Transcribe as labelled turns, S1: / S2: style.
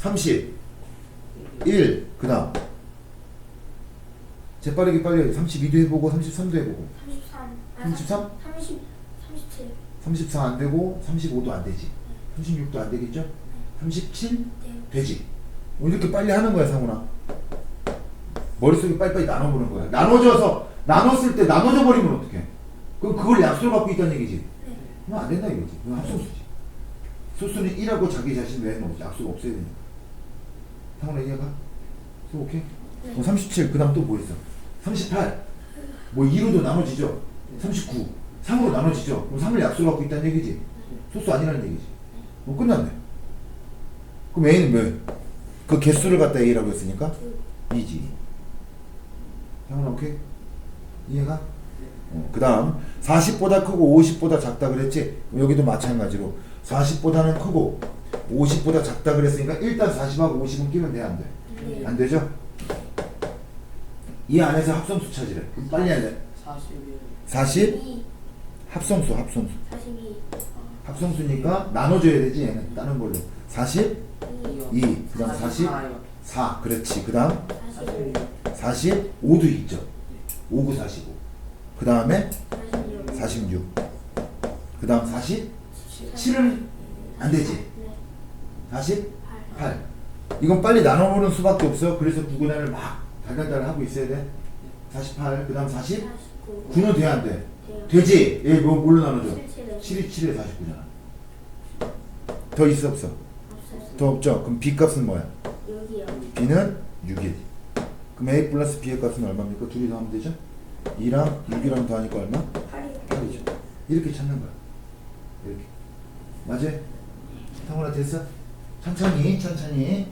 S1: 30 1 그다음. 재빠르게 빨리 32도 해보고 33도 해보고.
S2: 33.
S1: 33?
S2: 30. 37.
S1: 34 안 되고 35도 안 되지. 36도 안 되겠죠? 37
S2: 네.
S1: 되지. 뭐 이렇게 빨리 하는 거야 상훈아. 머릿속에 빨리빨리 나눠보는 거야. 나눠져서 나눴을 때 나눠져 버리면 어떡해? 그럼 그걸 약수로 갖고 있다는 얘기지.
S2: 네.
S1: 그럼 안 된다 이거지. 그건 합성수지. 소수는 1하고 자기 자신 외에는 약수가 없어야 되니까 상훈아 이해가? 소 오케이?
S2: 네.
S1: 그럼 37 그 다음 또 뭐 있어 38 뭐 2로도 나눠지죠 39 3으로 나눠지죠 그럼 3을 약수로 갖고 있다는 얘기지 소수 아니라는 얘기지 그럼 끝났네 그럼 A는 몇? 그 개수를 갖다 A라고 했으니까 2지 상훈아 오케이? 이해가? 어, 그 다음 40보다 크고 50보다 작다 그랬지? 여기도 마찬가지로 40보다는 크고 50보다 작다 그랬으니까 일단 40하고 50은 끼면 돼? 안 돼?
S2: 네.
S1: 안 되죠? 이 안에서 합성수 찾으래 그럼 빨리 해야 돼
S3: 41
S1: 40
S2: 2.
S1: 합성수 합성수
S2: 42.
S1: 합성수니까 나눠줘야 되지 얘는 다른 걸로 40
S2: 2.
S1: 2 그 다음 40 4 그렇지 그 다음
S2: 45.
S1: 45도 있죠 59 45 그 다음에
S2: 46.
S1: 46그 다음 47은 안 되지
S2: 네.
S1: 48
S2: 8.
S1: 이건 빨리 나눠보는 수밖에 없어 그래서 구분할을 막 달달달 하고 있어야 돼 48 그 다음 40
S2: 49.
S1: 9는 돼야 안 돼?
S2: 돼요.
S1: 되지? 얘 뭐, 뭘로 나눠줘?
S2: 77.
S1: 7이 7에 49잖아 더 있어 없어?
S2: 없어요.
S1: 더 없죠? 그럼 B 값은 뭐야?
S2: 여기요.
S1: B는 6일 그럼 A 플러스 B의 값은 얼마입니까? 둘이 더하면 되죠? 2랑 6이랑 더하니까 얼마?
S2: 8이요.
S1: 8이죠 이렇게 찾는 거야 이렇게 맞아요? 상훈아 됐어? 천천히 천천히